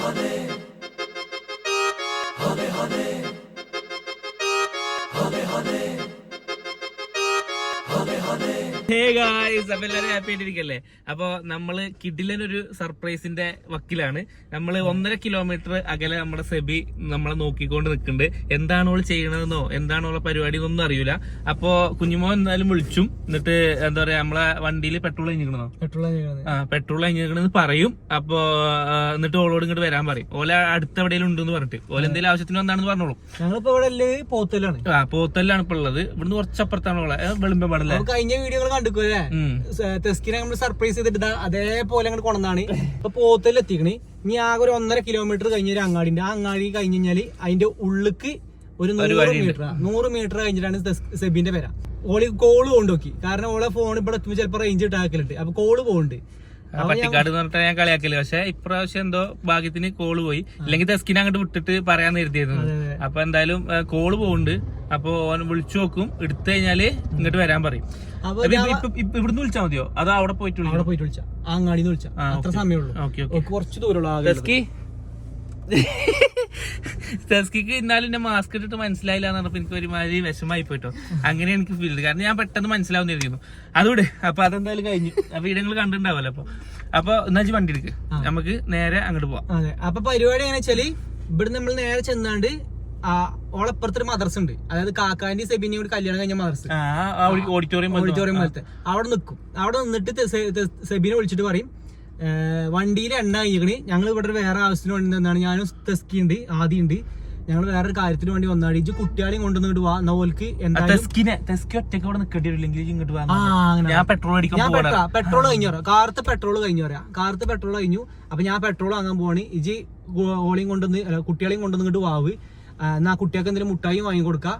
ഹേ അപ്പൊ എല്ലാരും ഹാപ്പി ആയിട്ടിരിക്കല്ലേ? അപ്പൊ നമ്മൾ കിഡിലൊരു സർപ്രൈസിന്റെ വക്കിലാണ്. നമ്മൾ ഒന്നര കിലോമീറ്റർ അകലെ നമ്മുടെ സെബി നമ്മളെ നോക്കിക്കൊണ്ട് നിൽക്കുന്നുണ്ട്. എന്താണ് ഓൾ ചെയ്യണതെന്നോ എന്താണ് ഓളെ പരിപാടി എന്നൊന്നും അറിയൂല. അപ്പൊ കുഞ്ഞുമോ എന്തായാലും വിളിച്ചും. എന്നിട്ട് എന്താ പറയാ നമ്മളെ വണ്ടിയിൽ പെട്രോൾ കഴിഞ്ഞിരിക്കണോ പെട്രോൾ ആ പെട്രോൾ കഴിഞ്ഞിരിക്കണെന്ന് പറയും. അപ്പൊ എന്നിട്ട് ഓളോട് ഇങ്ങോട്ട് വരാൻ പറയും. ഓല അടുത്ത എവിടെയും ഉണ്ടെന്ന് പറഞ്ഞിട്ട്. ഓല എന്തെങ്കിലും ആവശ്യത്തിന് വന്നാണെന്ന് പറഞ്ഞോളൂ. ഞങ്ങളിപ്പോ ഇവിടെ പോത്തല്ലാണ്. പോത്തലാണ് ആ പോത്തല്ലാണ് ഇപ്പൊ ഉള്ളത്. ഇവിടുന്ന് കുറച്ചപ്പുറത്താണ് ഓളെ. വെളുമ്പ പാടല്ലേ? കഴിഞ്ഞ വീഡിയോകൾ കണ്ടുക്കല്ലേ തെസ്കിനെ നമ്മൾ സർപ്രൈസ് ചെയ്തിട്ട് അതേപോലെ അങ്ങോട്ട് കൊണ്ടാണ് ഇപ്പൊ പോത്തിൽ എത്തിക്കണേ. ഇനി ആകെ ഒരു ഒന്നര കിലോമീറ്റർ കഴിഞ്ഞ ഒരു അങ്ങാടിന്റെ. ആ അങ്ങാടി കഴിഞ്ഞ് കഴിഞ്ഞാൽ അതിന്റെ ഉള്ളിക്ക് ഒരു നൂറ് മീറ്റർ നൂറ് മീറ്റർ കഴിഞ്ഞിട്ടാണ് സെബിന്റെ പേര ഓളി കോൾ കൊണ്ടുപോക്കി കാരണം ഓളെ ഫോൺ ഇവിടെ എത്തുമ്പോൾ ചിലപ്പോ റേഞ്ച് ഇട്ടാക്കലുണ്ട് അപ്പൊ കോൾ പോകുന്നുണ്ട് പട്ടിക്കാട് എന്ന് പറഞ്ഞിട്ട് ഞാൻ കളിയാക്കൽ. പക്ഷെ ഇപ്രാവശ്യം എന്തോ ഭാഗ്യത്തിന് കോൾ പോയി. ഇല്ലെങ്കിൽ തെസ്കിനെ അങ്ങോട്ട് വിട്ടിട്ട് പറയാൻ കരുതിയായിരുന്നു. അപ്പൊ എന്തായാലും കോൾ പോകുന്നുണ്ട് അപ്പൊ ഓൻ വിളിച്ചു നോക്കും. എടുത്തു കഴിഞ്ഞാൽ ഇങ്ങോട്ട് വരാൻ പറയും. ഇവിടുന്ന് വിളിച്ചാ മതിയോ? അതോ അവിടെ പോയിട്ട് അവിടെ പോയിട്ട് വിളിച്ചാ. അങ്ങാടിന്ന് വിളിച്ചാ. അത്ര ഓക്കേ. സമയമുള്ളൂ കുറച്ച് ദൂരമുള്ളൂ തെസ്കിക്ക് ഇന്നാലും എന്റെ മാസ്ക് ഇട്ടിട്ട് മനസ്സിലായില്ല എന്ന് എനിക്ക് ഒരുമാതിരി വിഷമായി പോയിട്ടോ. അങ്ങനെ എനിക്ക് ഫീൽ കാരണം ഞാൻ പെട്ടെന്ന് മനസ്സിലാവുന്നിരിക്കുന്നു. അതുകൂടെ അപ്പൊ അതെന്തായാലും കഴിഞ്ഞു. അപ്പൊ ഇടങ്ങൾ കണ്ടിട്ടുണ്ടാവല്ലോ അപ്പൊ. അപ്പൊ എന്നാ വണ്ടി എടുക്ക്. നമുക്ക് നേരെ അങ്ങോട്ട് പോവാം. അതെ. അപ്പൊ പരിപാടി എങ്ങനെ വെച്ചാൽ ഇവിടെ നമ്മൾ നേരെ ചെന്നാണ്ട് ഓളപ്പുറത്തൊരു മദർസ് ഉണ്ട്. അതായത് കാക്കാന്റെ സെബിനിയോട് കല്യാണം കഴിഞ്ഞ മദർസ് ആ ഓഡിറ്റോറിയം ഓഡിറ്റോറിയം പോലത്തെ അവിടെ നിൽക്കും അവിടെ നിന്നിട്ട് സെബിനെ വിളിച്ചിട്ട് പറയും. വണ്ടിയിൽ എണ്ണ കഴിഞ്ഞിക്കണ് ഞങ്ങൾ ഇവിടെ വേറെ ആവശ്യത്തിന് വേണ്ടി എന്താണ് ഞാനും തെസ്കി ഉണ്ട് ആദ്യം ഉണ്ട്. ഞങ്ങൾ വേറൊരു കാര്യത്തിന് വേണ്ടി വന്നാണ്. ഇജ്ജ് കുട്ടികളെയും കൊണ്ടുവന്നിട്ട് വാ. തെസ്കിനെ തെസ്കി ഒറ്റയ്ക്ക് ഇവിടെ നിൽക്കേണ്ടി വരില്ലെങ്കിൽ ഇങ്ങോട്ട് ഞാൻ പെട്രോൾ അടിക്കാൻ പെട്രോൾ കഴിഞ്ഞു പറയാം കാർത്ത് പെട്രോൾ കഴിഞ്ഞു പറയാം കാർത്ത് പെട്രോൾ കഴിഞ്ഞു. അപ്പൊ ഞാൻ പെട്രോൾ വാങ്ങാൻ പോവാണ്. ഇജ് ഓളെയും കൊണ്ടുവന്ന് അല്ല കുട്ടികളെയും കൊണ്ടുവന്നിട്ട് വാവ്. എന്നാ കുട്ടികൾക്ക് എന്തെങ്കിലും മുട്ടായി വാങ്ങി കൊടുക്കാം.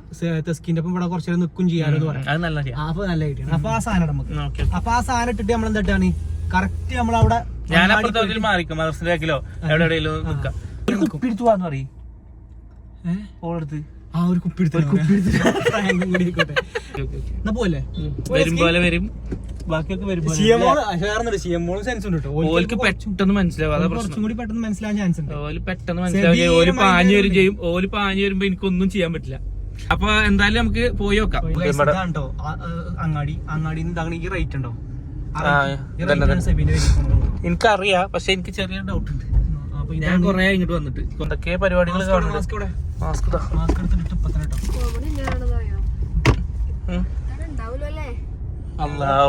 തെസ്കിന്റെ ഒപ്പം ഇവിടെ കുറച്ചു നേരം നിൽക്കും ചെയ്യാനെന്ന് എന്ന് പറയാം. അപ്പൊ നല്ല ഐഡിയ അപ്പൊ ആ സാധനം നമുക്ക്. അപ്പൊ ആ സാധനം ഇട്ടിട്ട് നമ്മൾ എന്താണ് കറക്റ്റ് നമ്മളവിടെ ഞാൻ അപ്പുറത്തെ മാറിക്കും? മദർസിന്റെ ബാക്കിലോ? എവിടെ എവിടെയെങ്കിലും നിൽക്കാം. ഒരു കുപ്പി എടുത്തു പോവാന്ന് പറയും. ഏ? ഓളെടുത്ത്. ആ ഒരു കുപ്പി എടുത്ത് കുപ്പി എന്നാ പോലെ വരും പോലെ വരും. ബാക്കിയൊക്കെ ഓൽക്ക് പെട്ടെന്ന് മനസ്സിലാവും. കുറച്ചും കൂടി പെട്ടെന്ന് മനസ്സിലാവാൻ ചാൻസ് ഉണ്ട്. ഓൽ പെട്ടെന്ന് ഓൽ പാഞ്ഞു വരും ചെയ്യും. ഓൽ പാഞ്ഞു വരുമ്പോ എനിക്കൊന്നും ചെയ്യാൻ പറ്റില്ല. അപ്പൊ എന്തായാലും നമുക്ക് പോയി നോക്കാം. അങ്ങാടി. അങ്ങാടി ഈ റേറ്റ് ഉണ്ടോ? എനിക്കറിയാം പക്ഷെ എനിക്ക് ചെറിയ ഡൗട്ട് ഉണ്ട്. അപ്പൊ ഞാൻ കൊറേ ഇങ്ങോട്ട് വന്നിട്ട്. എന്തൊക്കെ പരിപാടികൾ കാണുന്നത്? മാസ്ക്. മാസ്ക് എടുത്തിട്ട് ഇപ്പൊ തന്നെ കേട്ടോ കോമഡി ഞാനാണെന്നറിയോ ഉം. ഉണ്ടാവൂലോ അല്ലേ അല്ലാ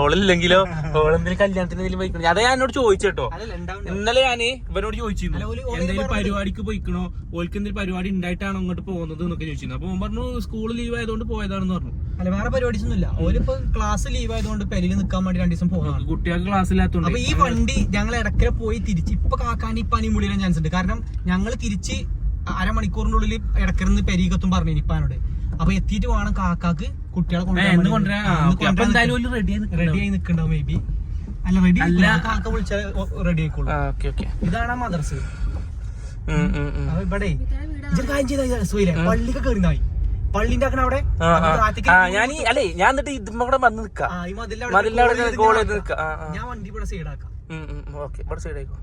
ഓളില്ലെങ്കിലോ? ഓളെന്തിനും കല്യാണത്തിന് എന്തെങ്കിലും പോയിക്കണോ? അതെ ഞാൻ എന്നോട് ചോദിച്ചേട്ടോ അല്ലല്ല ഇന്നലെ ഞാൻ ഇവനോട് ചോദിച്ചിരുന്നു എന്തെങ്കിലും പരിപാടിക്ക് പോയിക്കണോ? ഓൾക്ക് എന്തെങ്കിലും പരിപാടി ഉണ്ടായിട്ടാണോ അങ്ങോട്ട് പോകുന്നത് എന്നൊക്കെ ചോദിച്ചിരുന്നു. അപ്പൊ പറഞ്ഞു സ്കൂൾ ലീവ് ആയതുകൊണ്ട് പോയതാണെന്ന് പറഞ്ഞു. അല്ല വേറെ പരിപാടീസ് ഒന്നുമില്ല ഓലിപ്പോ ക്ലാസ് ലീവ് ആയതുകൊണ്ട് പെരിയിൽ നിൽക്കാൻ വേണ്ടി രണ്ടു ദിവസം പോകുന്നതാണ് കുട്ടികൾക്ക് ക്ലാസ് ഇല്ലാത്തതുകൊണ്ട് അപ്പൊ ഈ വണ്ടി ഞങ്ങൾ ഇടക്കര പോയി തിരിച്ച് ഇപ്പൊ കാക്കാനി പനി മുടിയിടാൻ ചാൻസ് ഉണ്ട്. കാരണം ഞങ്ങൾ തിരിച്ച് അരമണിക്കൂറിനുള്ളിൽ ഇടക്കരന്ന് പെരീകത്തും പറഞ്ഞു ഇപ്പാനോട്. അപ്പൊ എത്തിയിട്ട് വേണം കാക്കാക്ക് കുട്ടികളെ കൊണ്ടുവരാൻ. റെഡി ആയി നിക്കണ്ടാവും മേ ബി അല്ല റെഡി കാക്ക വിളിച്ചാൽ റെഡി ആയിക്കോളൂ. Okay okay. ഇതാണ് ആ മദർസ്. അപ്പൊ ഇവിടെ കാര്യം സുഖയില്ലേ പള്ളിക്ക് കയറിന്നായി പള്ളിന്റെ അവിടെ? ഞാൻ അല്ലേ ഞാൻ എന്നിട്ട് കൂടെ വന്ന് നിക്കാം. ഞാൻ വണ്ടി ഇവിടെ സൈഡാക്കാം ഓക്കെ ഇവിടെ സൈഡ് ആയിക്കോ.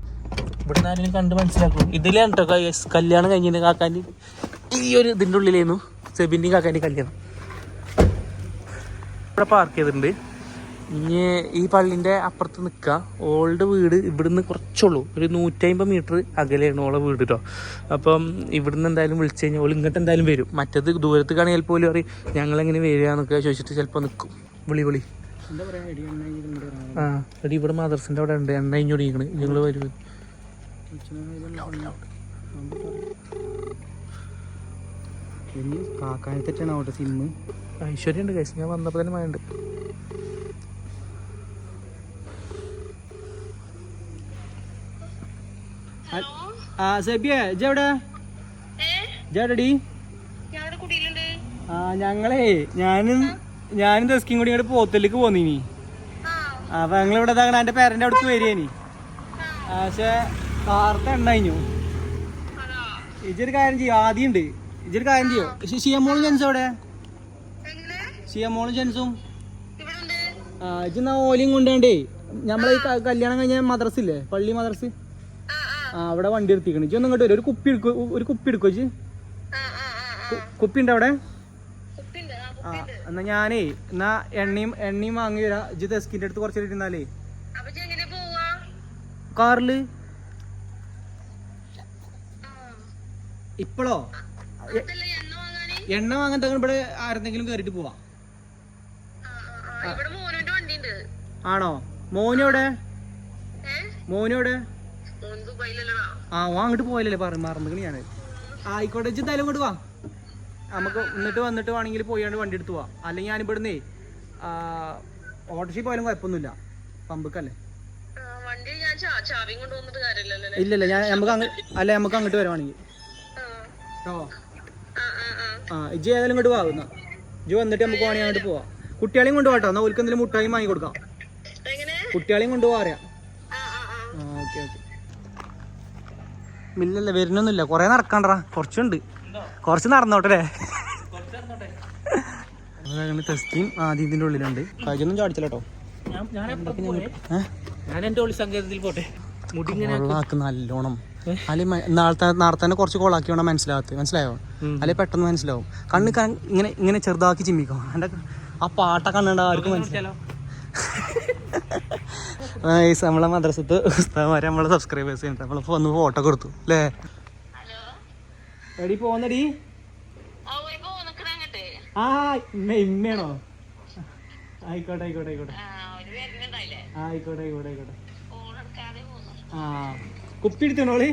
ഇവിടെ ആരെങ്കിലും കണ്ട് മനസ്സിലാക്കും. ഇതിലാണ് കേട്ടോ കല്യാണം കഴിഞ്ഞിട്ട് കാക്കാന്റെ ഈ ഒരു ഇതിന്റെ ഉള്ളിലായിരുന്നു സെബിന്റെയും കാക്കാന്റെ കല്യാണം ഇവിടെ പാർക്ക് ചെയ്തിട്ടുണ്ട്. ഇനി ഈ പള്ളിന്റെ അപ്പുറത്ത് നിൽക്കുക. ഓളുടെ വീട് ഇവിടുന്ന് കുറച്ചുള്ളൂ. ഒരു നൂറ്റമ്പത് മീറ്റർ അകലെയാണ് ഓളെ വീട് കേട്ടോ അപ്പം ഇവിടുന്ന് എന്തായാലും വിളിച്ചു കഴിഞ്ഞാൽ ഓൾ ഇങ്ങോട്ട് എന്തായാലും വരും. മറ്റത് ദൂരത്ത് കാണിയാൽ പോലും അറിയും ഞങ്ങളെങ്ങനെ വരിക? എന്നൊക്കെ ചോദിച്ചിട്ട് ചിലപ്പോൾ നിൽക്കും വിളി വിളി. ആ എടി ഇവിടെ മദർസിന്റെ അവിടെ ഉണ്ട്. എണ്ണ ഇഞ്ഞൊടിക്കണ് നിങ്ങൾ വരും. കാക്കാനത്തെറ്റാണ് അവിടെ സിമ്മ് ഐശ്വര്യമുണ്ട് കൈസ് ഞാൻ വന്നപ്പോൾ തന്നെ മഴയുണ്ട്. ആ സെബിയ ഇജെവിടെ ഇജെവിടെടി ആ ഞങ്ങളേ ഞാനും ഞാനും ദസ്കിയും കൂടി ഇങ്ങോട്ട് പോത്തലേക്ക് പോന്നിനി. ആ. അപ്പൊ ഞങ്ങൾ ഇവിടെ ഇതാകണ എന്റെ പേരന്റെ അടുത്ത് വരികയാണ് പക്ഷെ കാർത്ത എണ്ണ ഇജൊരു കാര്യം ചെയ്യും ആദ്യം ഉണ്ട് ഇജൊരു കാര്യം ചെയ്യോ? ഷിയമോളും ജെൻസും എവിടെ? എം ഷിയമോളും ജെൻസും? ആ ഇജ് എന്നാ ഓലിയും കൊണ്ടാണ്ടേ നമ്മളെ ഈ കല്യാണം കഴിഞ്ഞ മദ്രസ ഇല്ലേ പള്ളി മദ്രസ്? ആ അവിടെ വണ്ടി എടുത്തിക്കണ ഇജ്ജൊന്നും ഇങ്ങോട്ട് വരും. ഒരു കുപ്പി എടുക്കോ ഒരു കുപ്പി എടുക്കോ ഇജ്ജ്? കുപ്പി ഉണ്ട് അവിടെ? ആ എന്നാ ഞാനേ എന്നാ എണ്ണയും എണ്ണയും വാങ്ങി വരാ. ഇജ്ജ് തെസ്കിന്റെ അടുത്ത് കുറച്ച് ഇരുന്നാലേ കാറിൽ? ഇപ്പോളോ? ഇപ്പോഴോ എണ്ണ വാങ്ങാൻ തങ്ങൾ ഇവിടെ ആരെന്തെങ്കിലും കയറിട്ട് പോവാ. ആണോ? മോനോടെ? മോനോടെ? ആ ഓ അങ്ങോട്ട് പോയല്ലേ പറഞ്ഞു മറന്നു ഞാൻ ആയിക്കോട്ടെ വെച്ച് തല ഇങ്ങോട്ട് വാ. നമുക്ക് എന്നിട്ട് വന്നിട്ട് വേണമെങ്കിൽ പോയാണ്ട് വണ്ടി എടുത്ത് പോവാം. അല്ലെങ്കിൽ ഞാൻ ഇവിടുന്നേ ഓട്ടോഷി പോയാലും കുഴപ്പമൊന്നുമില്ല. പമ്പക്കല്ലേ? ഇല്ലല്ല ഞാൻ നമുക്ക് അല്ല നമുക്ക് അങ്ങോട്ട് വരുവാണെങ്കിൽ കേട്ടോ ആ ഇജ്ജ് ഏതായാലും ഇങ്ങോട്ട് വാങ്ങുന്ന ഇജ്ജ് വന്നിട്ട് നമുക്ക് വേണമെങ്കിൽ അങ്ങോട്ട് പോവാം. കുട്ടികളെയും കൊണ്ട് പോകട്ടോ എന്നാൽ ഓൽക്ക് എന്തെങ്കിലും മുട്ടായി വാങ്ങി കൊടുക്കാം. കുട്ടികളെയും കൊണ്ട് പോവാ അറിയാം ആ ഓക്കെ ഓക്കെ. ഇല്ലല്ല വരുന്നൊന്നുമില്ല. കുറെ നടക്കണ്ടടാ കുറച്ചുണ്ട്. കുറച്ച് നടന്നോട്ടെ ടെസ്റ്റിയും ആദ്യം ഇതിന്റെ ഉള്ളിലുണ്ട്. കഴിയൊന്നും ചാടിച്ചില്ല കേട്ടോ. ഞാൻ എന്റെ ഒളി സങ്കേതത്തിൽ പോട്ടെ. മുടി ഇങ്ങനെ കൊള്ളാക്ക് നല്ലോണം അല്ലെ നാളത്തെ നാളെ തന്നെ കുറച്ച് കൊളാക്കി വേണം മനസ്സിലാകത്ത്. മനസ്സിലായോ? അല്ലെ പെട്ടെന്ന് മനസ്സിലാവും. കണ്ണ് കാ- ഇങ്ങനെ ഇങ്ങനെ ചെറുതാക്കി ചിമ്മിക്കും. എന്റെ ആ പാട്ട കണ്ണുണ്ട് ആർക്കും മനസ്സിലാവും നമ്മളെ മദ്രസത്ത് ഉസ്താദ്മാരെ നമ്മളെ സബ്സ്ക്രൈബേഴ്സ് ഉണ്ട്. നമ്മളിപ്പോ വന്ന് ഫോട്ടോ കൊടുത്തു അല്ലേ? ഹലോ? എടി പോന്നടി. ആ ഇമ്മ ഇമ്മയാണോ? ആയിക്കോട്ടെ ആയിക്കോട്ടെ ആയിക്കോട്ടെ. ആയിക്കോട്ടെ ആയിക്കോട്ടെ ആയിക്കോട്ടെ. ആ. കുപ്പി എടുത്തോളി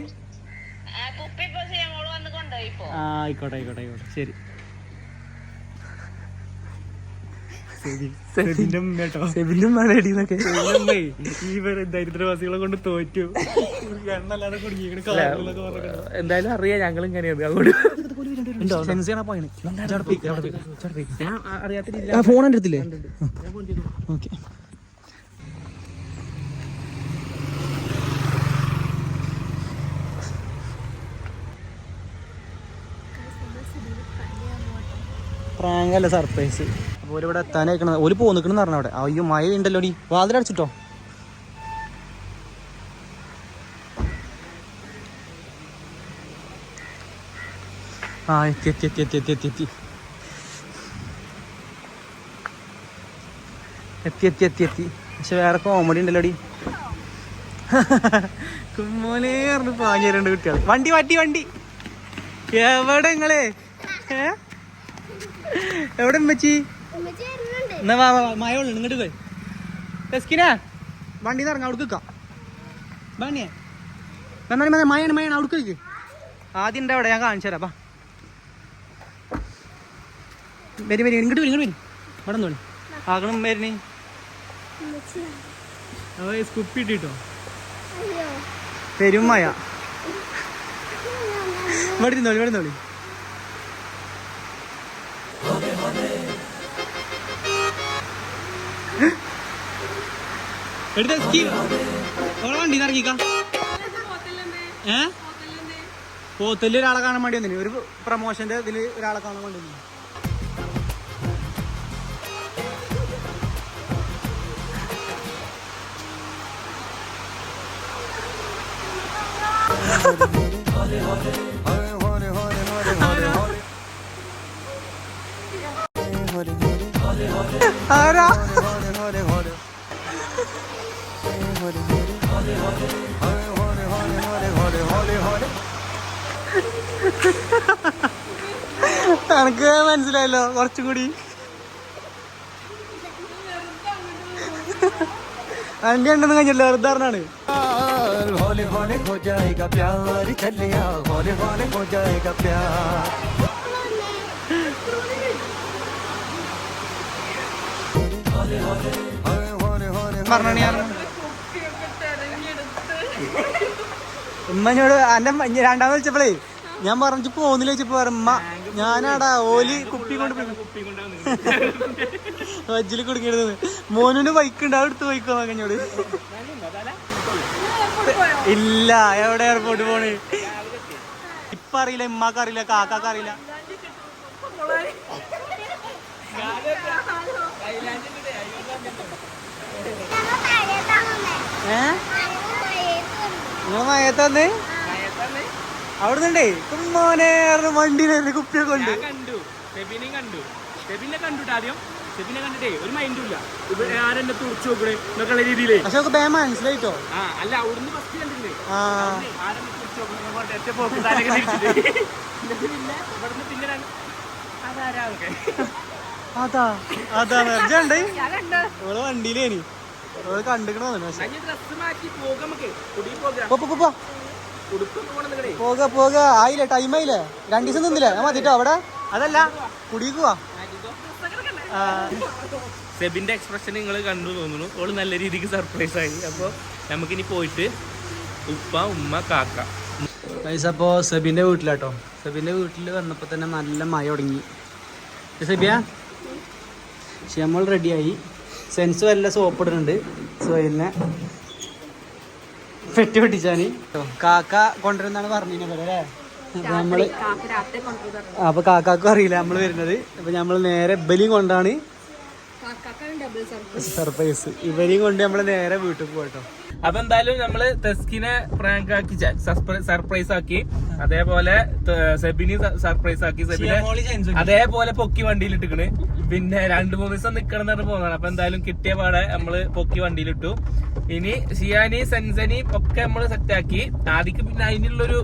ആ ആയിക്കോട്ടെ ആയിക്കോട്ടെ ആയിക്കോട്ടെ. ശരി. സെബിന്റെ ഉമ്മ കേട്ടോ. സെബിന്റെ ഉമ്മേടിന്നൊക്കെ ദരിദ്രവാസികളെ കൊണ്ട് തോറ്റു. എന്തായാലും അറിയാം ഞങ്ങൾ ഇങ്ങനെയാണ്. അങ്ങോട്ട് ഞാൻ അറിയാത്തില്ല ഫോൺ എടുത്തില്ലേ ഓക്കെ. പ്രാങ്കല്ല സർപ്രൈസ് അപ്പോൾ ഇവിടെ എത്താനായിക്കണ. ഒരു പോ നിൽക്കണം പറഞ്ഞു അവിടെ. അയ്യോ മഴ ഉണ്ടല്ലോ ഡി വാതിലടച്ചിട്ടോ ആ എത്തി എത്തി എത്തി എത്തി എത്തി എത്തി എത്തി. എത്തി എത്തി എത്തി എത്തി. പക്ഷെ വേറെ കോമഡി ഉണ്ടല്ലോ ഡി കുമ്മോനെ പറഞ്ഞു പാഞ്ഞു രണ്ട് കുട്ടികൾ വണ്ടി വണ്ടി വണ്ടി. എവിടെ നിങ്ങളെ? ഏ? എവിടെ ഉമ്മച്ചി? എന്നാ വാ മഴ ഉള്ളു ഇങ്ങോട്ട് പോയി. ടെസ്കിനാ വണ്ടി ഇറങ്ങാം അവിടെ നിൽക്കാം. ബാണിയേ മതി മഴയാണ് മഴയാണ് അവിടെ നിൽക്ക്. ആദ്യം ഉണ്ട് അവിടെ ഞാൻ കാണിച്ചു തരാം വരി വരി ഇങ്ങോട്ട് വരി ഇങ്ങോട്ട് വരി. ഇവിടെ തോന്നി ആകണം വരണേ കുപ്പി ഇട്ടിട്ടോ? പെരും മഴ ഇവിടെ നോളി ഇവിടെ ഇരുന്നോളി. എടുത്ത സ്കീ. ഓളെ വണ്ടി ഇറങ്ങിക്ക ഏ? പോത്തൽ ഒരാളെ കാണാൻ വേണ്ടി വന്നിന്. ഒരു പ്രൊമോഷന്റെ ഇതിൽ ഒരാളെ കാണാൻ വേണ്ടി വന്നു ആരാ എനക്ക് മനസ്സിലായല്ലോ കുറച്ചും കൂടി വണ്ടി ഉണ്ടെന്ന് കഴിഞ്ഞല്ലോ വെറുതെ പറഞ്ഞാണ് हौले हौले हो जाएगा प्यार चलिया हौले हौले हो जाएगा प्यार ഉമ്മനോട് എന്റെ രണ്ടാമത് വിളിച്ചപ്പോഴേ ഞാൻ പറഞ്ഞു പോന്നില്ല വെച്ചപ്പോ ഉമ്മ ഞാനാടാ ഓലി കുപ്പി കൊണ്ട് വജ്ജിൽ കുടുങ്ങിയിരുന്നത് മോനുവിന്റെ ബൈക്ക് ഉണ്ട് എടുത്ത് പോയിക്കോ മകഞ്ഞോട് ഇല്ല എവിടെ എയർപോർട്ട് പോണ് ഇപ്പൊ അറിയില്ല ഇമ്മാക്ക് അറിയില്ല കാക്കാക്ക് അറിയില്ല ഏ? നിങ്ങൾ മയത്തന്ന്? അവിടെ നിന്നേ കുമ്മോനെ വണ്ടിയിലായിരുന്നു കുപ്പിയൊക്കെ ഉണ്ട് കണ്ടു. സെബിനെ കണ്ടു. സെബിനെ കണ്ടുട്ട് ആദ്യം? സെബിനെ കണ്ടിട്ടേ ഒരു മൈൻഡും ഇല്ല. ഇവിടെ ആരെന്നെ തുറച്ചു നോക്കണേ എന്നൊക്കെയുള്ള രീതിയിലേ. പക്ഷെ ഒക്കെ മനസ്സിലായിട്ടോ? ആ അല്ല അവിടുന്ന് ഫസ്റ്റ് കണ്ടില്ലേ? ആരെന്നെ തുറച്ചു നോക്കണേ പിന്നെ അതാരാ അതാ അതാ ഓൾ വണ്ടിയിലേനി. പോകാം നമുക്ക്. കുടി പോകാം ആയില്ലേ? ടൈം ആയില്ലേ? രണ്ടു ദിവസം നിന്നില്ലേ? ഞാൻ മതിട്ടോ അവിടെ? അതല്ല. കുടിക്കുക സെബിന്റെ എക്സ്പ്രഷൻ നിങ്ങൾ കണ്ടു തോന്നുന്നു. ഓൾ നല്ല രീതിക്ക് സർപ്രൈസ് ആയി. അപ്പോൾ നമുക്കിനി പോയിട്ട് ഉപ്പ ഉമ്മ കാക്ക. പൈസ അപ്പോൾ സെബിന്റെ വീട്ടിലാട്ടോ. സെബിന്റെ വീട്ടിൽ വന്നപ്പോൾ തന്നെ നല്ല മഴ തുടങ്ങി. സെബിയ? പക്ഷെ നമ്മൾ റെഡിയായി സെൻസ് വല്ല സോപ്പ് ഇടുന്നുണ്ട്. സോയിലിനെ പെട്ടി പിടിച്ചാന് കാക്ക കൊണ്ടുവരുന്നാണ് അപ്പൊ നമ്മൾ അപ്പൊ കാക്കാക്കും അറിയില്ല നമ്മൾ വരുന്നത്. അപ്പൊ നമ്മൾ നേരെ ബലിയും കൊണ്ടാണ് സർപ്രൈസ് ഇവരെയും കൊണ്ട് നമ്മൾ നേരെ വീട്ടിൽ പോകട്ടോ അപ്പൊ എന്തായാലും നമ്മൾ തെസ്കിനെ പ്രാങ്ക് ആക്കി സർപ്രൈസ് ആക്കി. അതേപോലെ സെബിനി സർപ്രൈസ് ആക്കി. സെബിനെ അതേപോലെ പൊക്കി വണ്ടിയിൽ ഇട്ടിക്കണ് പിന്നെ രണ്ടു മൂന്ന് ദിവസം നിക്കണം എന്ന് പറഞ്ഞ് പോകുന്നതാണ് അപ്പൊ എന്തായാലും കിട്ടിയ പാടെ നമ്മൾ പൊക്കി വണ്ടിയിൽ ഇട്ടു ഇനി ഷിയാനി സെൻസനി ഒക്കെ നമ്മൾ സെറ്റാക്കി ആദ്യം പിന്നെ അതിനുള്ളൊരു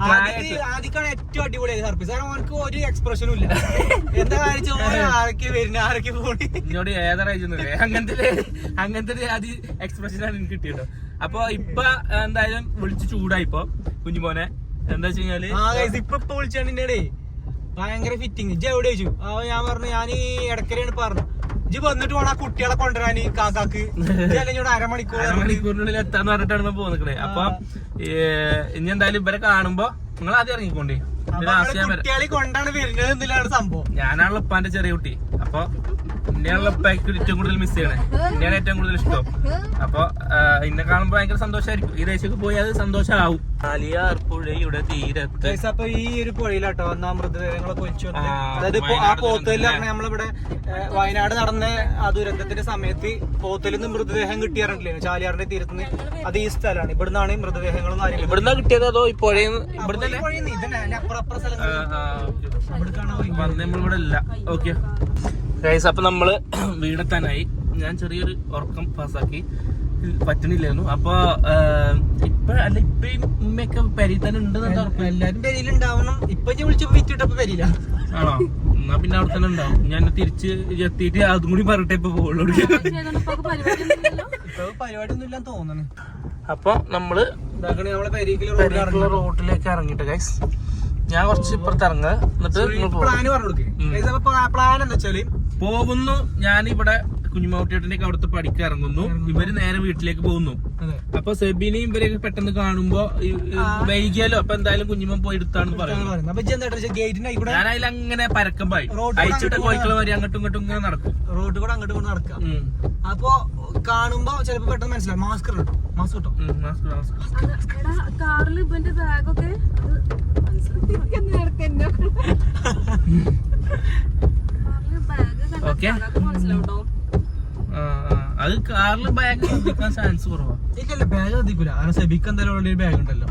ആദ്യക്കാണ് ഏറ്റവും അടിപൊളിയായി സർപ്രൈസ് കാരണം അവനക്ക് ഒരു എക്സ്പ്രഷനും ഇല്ല. എന്താ കാണിച്ചു ആരൊക്കെ വരുന്ന ആരൊക്കെ പോണി? എന്നോട് ഏതറായില്ലേ അങ്ങനത്തെ അങ്ങനത്തെ ആദ്യ എക്സ്പ്രഷനാണ് എനിക്ക് കിട്ടിയത്. അപ്പൊ ഇപ്പൊ എന്തായാലും വിളിച്ച് ചൂടായി ഇപ്പൊ കുഞ്ഞുമോനെ. എന്താ വെച്ച് കഴിഞ്ഞാൽ? ആ guys, ഇപ്പൊ ഇപ്പൊ വിളിച്ചാണ് ഭയങ്കര ഫിറ്റിങ് ഇജ്ജ് എവിടെ ചോദിച്ചു? അപ്പൊ ഞാൻ പറഞ്ഞു ഞാൻ ഈ ഇടക്കരയാണ് പറഞ്ഞു ഇജ്ജ് വന്നിട്ട് വേണം ആ കുട്ടികളെ കൊണ്ടുവരാൻ കാക്കാക്ക്. അല്ലെങ്കിൽ അരമണിക്കൂർ അരമണിക്കൂറിനുള്ളിൽ എത്താന്ന് പറഞ്ഞിട്ടാണ് പോകുന്നത് അപ്പൊ ഇനി എന്തായാലും ഇവരെ കാണുമ്പോ നിങ്ങൾ ആദ്യം ഇറങ്ങിക്കോണ്ടേ. കുട്ടികളെ കൊണ്ടാണ് വരുന്നത് സംഭവം. ഞാനാണല്ലോ ഉപ്പാന്റെ ചെറിയ കുട്ടി. അപ്പൊ എന്നെയാണല്ലോ ഉപ്പാക്ക് ഏറ്റവും കൂടുതൽ മിസ് ചെയ്യണേ. എന്നെയാണ് ഏറ്റവും കൂടുതൽ ഇഷ്ടം. അപ്പൊ ഇന്നെ എന്നെ കാണുമ്പോ ഭയങ്കര സന്തോഷമായിരിക്കും ഈ ദേശത്ത് പോയി അത് സന്തോഷമാവും ആലിയാർ പുഴയുടെ തീരത്ത്. അപ്പൊ ഈ ഒരു പുഴയിലാട്ടോ അന്ന് ആ മൃതദേഹങ്ങളൊക്കെ ഒഴിച്ചു അതായത് ഇപ്പൊ ആ പോത്തലിൽ. പറഞ്ഞ നമ്മളിവിടെ വയനാട് നടന്ന ആ ദുരന്തത്തിന്റെ സമയത്ത് പോത്തലിൽ നിന്ന് മൃതദേഹം കിട്ടിയാറുണ്ടല്ലോ ചാലിയാറിന്റെ തീരത്തുനിന്ന്. അത് ഈ സ്ഥലമാണ്. ഇവിടുന്നാണ് മൃതദേഹങ്ങളും കാര്യങ്ങളും ഇവിടുന്ന് കിട്ടിയത് അതോ ഈ പുഴയിൽ നിന്ന് പോയി. അപ്പൊ നമ്മളിവിടെ ഇല്ല. ഓക്കെ. ഗൈസ് അപ്പൊ നമ്മൾ വീടെത്താനായി. ഞാൻ ചെറിയൊരു ഉറക്കം പാസ്സാക്കി. പറ്റണില്ലായിരുന്നു. അപ്പൊ ഇപ്പൊ അല്ല ഇപ്പൊ ഈ ഉമ്മയൊക്കെ പെരി തന്നെ ഉണ്ടെന്ന് എല്ലാരും പെരിയിലുണ്ടാവണം ഇപ്പൊ ഞാൻ വിളിച്ചപ്പോ വിറ്റിട്ടപ്പോ പെരിയില്ല ആണോ? എന്നാ പിന്നെ അവിടെ തന്നെ ഉണ്ടാവും. ഞാൻ തിരിച്ച് എത്തിയിട്ട് അതും കൂടി പറഞ്ഞിട്ടേ ഇപ്പൊ പോകുള്ളൂ പരിപാടി ഒന്നും ഇല്ലാന്ന് തോന്നണേ. അപ്പൊ നമ്മൾ നമ്മളെ റോട്ടിലേക്ക് ഇറങ്ങിട്ട് ഗൈസ് ഞാൻ കുറച്ച് ഇപ്പുറത്ത് ഇറങ്ങുക എന്നിട്ട് പ്ലാൻ പറഞ്ഞു കൊടുക്കേ. പ്ലാൻ എന്താ വെച്ചാൽ പോകുന്നു ഞാൻ ഇവിടെ കുഞ്ഞുമാവട്ടിയുടെ അവിടുത്തെ പഠിക്കാൻ ഇറങ്ങുന്നു. ഇവർ നേരെ വീട്ടിലേക്ക് പോകുന്നു. അപ്പൊ സെബിനെയും ഇവരെയൊക്കെ പെട്ടെന്ന് കാണുമ്പോ വൈകിയാലോ? അപ്പൊ എന്തായാലും കുഞ്ഞുമൻ പോയി എടുത്താണെന്ന് പറയുന്നത് ഞാൻ അതിൽ അങ്ങനെ പരക്കമ്പായി. റോഡ് കൂടെ അയച്ചിട്ട് കോഴിക്കളെ വരെ അങ്ങോട്ടും ഇങ്ങോട്ടും ഇങ്ങനെ നടക്കും. റോഡ് കൂടെ അങ്ങോട്ടും കൊണ്ട് നടക്കാം. അപ്പൊ കാണുമ്പോ ചിലപ്പോ പെട്ടെന്ന് മനസ്സിലാവും. മാസ്ക് കിട്ടും മാസ്ക് കിട്ടും. കാറിൽ ഇവന്റെ ബാഗൊക്കെ ഓക്കെ മനസ്സിലാവട്ടോ ആ, ആ. അത് കാറിൽ ബാഗ് ശ്രദ്ധിക്കാൻ ചാൻസ് കുറവാ ഇല്ലല്ല ബാഗ് ശ്രദ്ധിക്കൂല കാരണം സെബിക്ക് എന്തായാലും ഓൾറെഡി ബാഗ് ഉണ്ടല്ലോ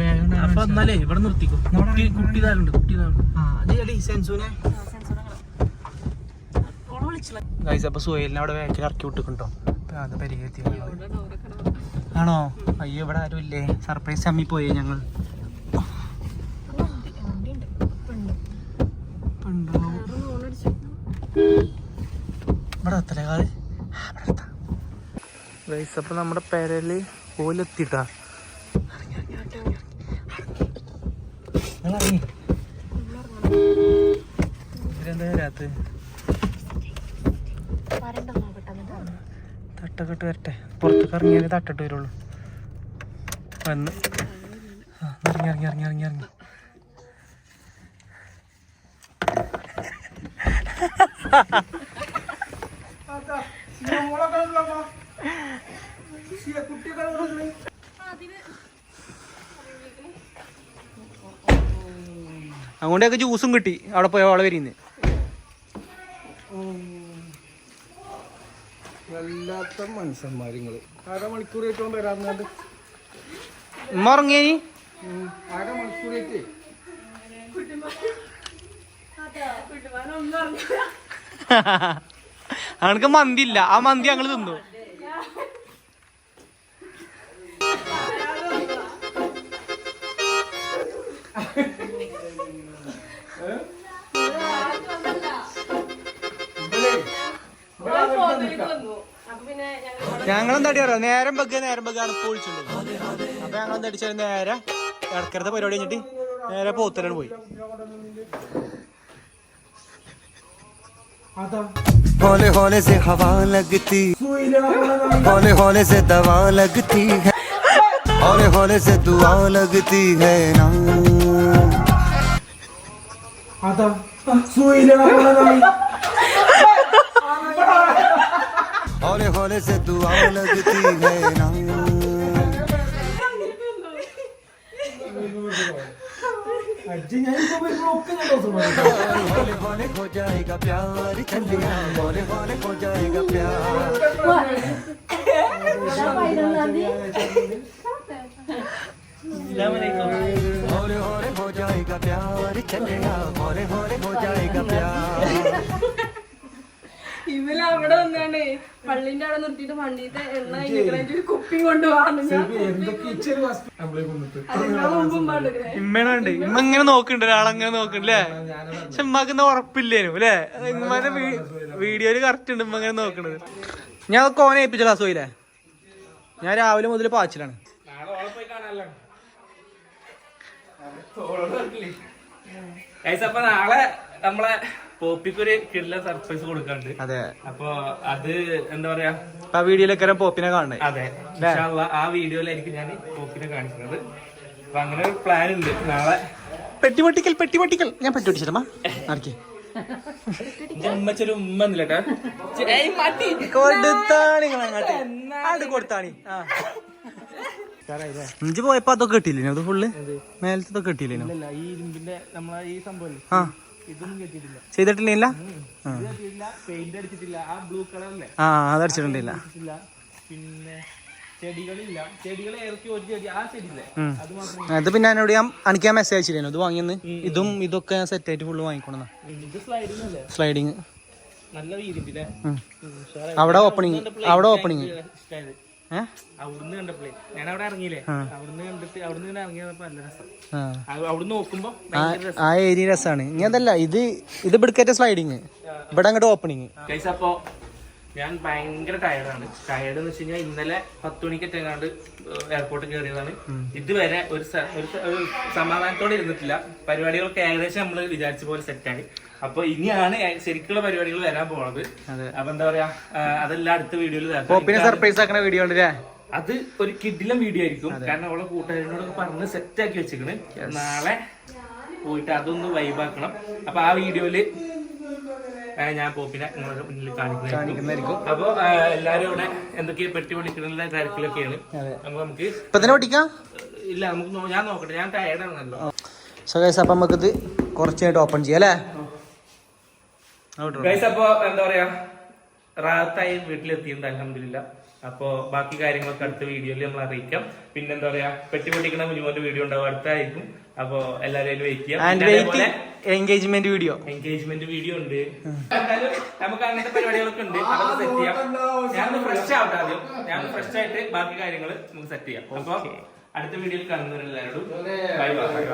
ബാഗ് അപ്പൊ എന്നാലേ ഇവിടെ നിർത്തിക്കും കുട്ടി കുട്ടി ഇതാരുണ്ട് കുട്ടി ഇതാരുണ്ട് ആ സെൻസൂനെ ഓളെ ഗൈസ് അപ്പൊ സുഹേലിനെ അവിടെ ബാക്കിൽ ഇറക്കി വിട്ടിട്ടുണ്ടോ അത് പരിഹരിത്തി ആണോ അയ്യോ ഇവിടെ ആരും ഇല്ലേ സർപ്രൈസ് അമ്മി പോയേ ഞങ്ങൾ. ഇവിടെ എത്ര കാറ് ഗൈസ് അപ്പൊ നമ്മുടെ പെരൽ ഓലെത്തിട്ടാ. തട്ടക്കെട്ട് വരട്ടെ. പുറത്തേക്ക് ഇറങ്ങിയാലേ തട്ടിട്ട് വരുള്ളൂ. വന്ന്. ഇറങ്ങി ഇറങ്ങി ഇറങ്ങി ഇറങ്ങി ഇറങ്ങി. ഇറങ്ങി അതുകൊണ്ടൊക്കെ ജ്യൂസും കിട്ടി. അവിടെ പോയ അവളെ വരിന്ന്. വല്ലാത്ത മനുഷ്യന്മാരിങ്ങൾ. അരമണിക്കൂർ ഏറ്റവും വരാറുണ്ട്. ഉമ്മ ഉറങ്ങിയനി അവനക്ക് മന്തി ഇല്ല ആ മന്തി ഞങ്ങൾ തിന്നു. ഞങ്ങളെന്താടി പറയാ നേരം ബഗ് നേരം ബഗ്ഗാണ് ഇപ്പോൾ വിളിച്ചിട്ടുണ്ട് അപ്പൊ ഞങ്ങളെന്താ അടിച്ചാൽ നേരെ ഇടക്കരത്തെ പരിപാടി കഴിഞ്ഞിട്ട് നേരെ പോത്തരാണ് പോയി. ഹോലെ ഹോലെ സെ ഹവാ ലഗ്തി ഹോലെ ഹോലെ സെ ദവാ ലഗ്തി ഹോലെ ഹോലെ സെ ദുആ ലഗ്തി ഹൈ. നാ दवा लगती है हौले हौले से दुआ लगती है ना हौले हौले से दुआ लगती है ना हौले हौले हो जाएगा प्यार चलिया हौले हौले हो जाएगा प्यार हौले हौले हो जाएगा प्यार चलिया हौले हौले हो जाएगा प्यार ഇവല് അവിടെ വന്നാണ്ടേ പള്ളിന്റെ അവിടെ നിർത്തിയിട്ട് വണ്ടിത്തെ എണ്ണ കഴിഞ്ഞിട്ട് ഒരു കുപ്പി കൊണ്ടുപോകാന്ന് ഞാൻ അതിനേക്കാൾ മുമ്പും പാടുകളെ ഇമ്മേനുണ്ട് ഇമ്മ ഇങ്ങനെ നോക്കുന്നുണ്ട് ഒരാളങ്ങനെ നോക്കുന്നുണ്ട് അല്ലേ പക്ഷെ ഉമ്മക്ക് ഇന്ന് ഉറപ്പില്ലേനു അല്ലേ ഇമ്മന്റെ വീഡിയോയില് കറക്റ്റ് ഉണ്ട് ഇമ്മ ഇങ്ങനെ നോക്കണത് ഞാൻ കോനെ ഏൽപ്പിച്ച ക്ലാസ് പോയില്ലേ ഞാൻ രാവിലെ മുതൽ പാച്ചിലാണ് അപ്പൊ നാളെ നമ്മളെ പോപ്പിക്കൊരു കിടില സർപ്രൈസ് കൊടുക്കാണ്ട് അതെ. അപ്പൊ അത് എന്താ പറയാ? ആ വീഡിയോയിലൊക്കെ പോപ്പിനെ കാണണേ. അതെ. ആ വീഡിയോയിലായിരിക്കും ഞാൻ പോപ്പിനെ കാണിക്കുന്നത്. അപ്പൊ അങ്ങനെ ഒരു പ്ലാൻ ഉണ്ട്. നാളെ പെട്ടി പൊട്ടിക്കൽ പെട്ടി പൊട്ടിക്കൽ ഞാൻ പെട്ടി പൊട്ടിച്ചിട്ടമ്മ നടക്കി. ഉമ്മച്ചൊരു ഉമ്മ കൊടുത്താണി കൊടുത്താണി. ഇഞ്ചി പോയപ്പോ അതൊക്കെ കിട്ടിയില്ലേ അത് ഫുള്ള് മേലത്തെ കിട്ടിയില്ലേ ഈ ഇരുമ്പിന്റെ നമ്മളെ ഈ സംഭവം ആ ഇതൊന്നും കേട്ടിട്ടില്ല ചെയ്തിട്ടില്ല ആ ഇല്ല പിന്നെ. അത് പിന്നെ എന്നോട് ഞാൻ എനിക്ക് ഞാൻ മെസ്സേജ് അയച്ചിരുന്നു ഇത് വാങ്ങിയെന്ന് ഇതും ഇതൊക്കെ ഞാൻ സെറ്റ് ആയിട്ട് ഫുള്ള് വാങ്ങിക്കണം സ്ലൈഡിങ് അവിടെ ഓപ്പണിങ് അവിടെ ഓപ്പണിങ് അവിടുന്ന് കണ്ടപ്പോഴേ ഞാൻ അവിടെ ഇറങ്ങിയില്ലേ അവിടുന്ന് കണ്ടിട്ട് അവിടുന്ന് ഇങ്ങനെ ഇറങ്ങിയപ്പോ നല്ല രസം. അവിടുന്ന് നോക്കുമ്പോ ആ- ഏരിയ രസമാണ് ഇനി അതല്ല ഇത് ഇത് ഇവിടേക്കറ്റ സ്ലൈഡിങ് ഇവിടെ അങ്ങോട്ട് ഓപ്പണിങ് അപ്പോ ഞാൻ ഭയങ്കര ടയർഡാണ് ടയർഡ് എന്ന് വെച്ച് കഴിഞ്ഞാൽ ഇന്നലെ പത്ത് മണിക്കെങ്ങാണ്ട് എയർപോർട്ടിൽ കയറിയതാണ് ഇതുവരെ ഒരു സമാധാനത്തോടെ ഇരുന്നിട്ടില്ല. പരിപാടികളൊക്കെ ഏകദേശം നമ്മൾ വിചാരിച്ച പോലെ സെറ്റായി അപ്പൊ ഇനിയാണ് ശരിക്കുള്ള പരിപാടികൾ വരാൻ പോണത്. അപ്പൊ എന്താ പറയാ അതെല്ലാം അടുത്ത വീഡിയോയിൽ സർപ്രൈസ് ആക്കുന്ന വീഡിയോ അത് ഒരു കിഡിലം വീഡിയോ ആയിരിക്കും. കാരണം അവളെ കൂട്ടുകാരനോടൊക്കെ പറഞ്ഞ് സെറ്റ് ആക്കി വെച്ചിക്കണ് നാളെ പോയിട്ട് അതൊന്ന് വൈബാക്കണം അപ്പൊ ആ വീഡിയോയിൽ ഞാൻ പോപ്പിനെ നിങ്ങളുടെ മുന്നിൽ കാണിക്കുന്നതായിരിക്കും. അപ്പൊ എല്ലാരും ഇവിടെ എന്തൊക്കെയാ പെട്ടി വിളിക്കണ തിരക്കിലൊക്കെയാണ് അപ്പൊ നമുക്ക് ഇല്ല നമുക്ക് ഞാൻ നോക്കട്ടെ. ഞാൻ ടയർഡാണല്ലോ സോ ഗൈസ് അപ്പം നമുക്കിത് കുറച്ചായിട്ട് ഓപ്പൺ ചെയ്യാം അല്ലേ? ഗൈസ് അപ്പൊ എന്താ പറയാ? റാത്തായി വീട്ടിലെത്തിയിട്ടുണ്ട് അലഹമില്ല അപ്പോ ബാക്കി കാര്യങ്ങളൊക്കെ അടുത്ത വീഡിയോയിൽ നമ്മൾ അറിയിക്കാം. പിന്നെ എന്താ പറയാ? പെട്ടി പൊട്ടിക്കുന്ന കുഞ്ഞുമോന്റെ വീഡിയോ ഉണ്ടാവും അടുത്തായിരിക്കും. അപ്പൊ എല്ലാവരും വെയിറ്റ് ചെയ്യാം. എൻഗേജ്മെന്റ് വീഡിയോ എൻഗേജ്മെന്റ് വീഡിയോ ഉണ്ട്. എന്തായാലും നമുക്ക് അങ്ങനത്തെ പരിപാടികളൊക്കെ ഉണ്ട്. അതൊക്കെ സെറ്റ് ചെയ്യാം. ഞാൻ ഫ്രഷ് ആവട്ടെ ആദ്യം. ഞാൻ ഫ്രഷ് ആയിട്ട് ബാക്കി കാര്യങ്ങൾ നമുക്ക് സെറ്റ് ചെയ്യാം. അപ്പൊ അടുത്ത വീഡിയോയിൽ കാണുന്നവരെല്ലാവരോടും ബൈ ബൈ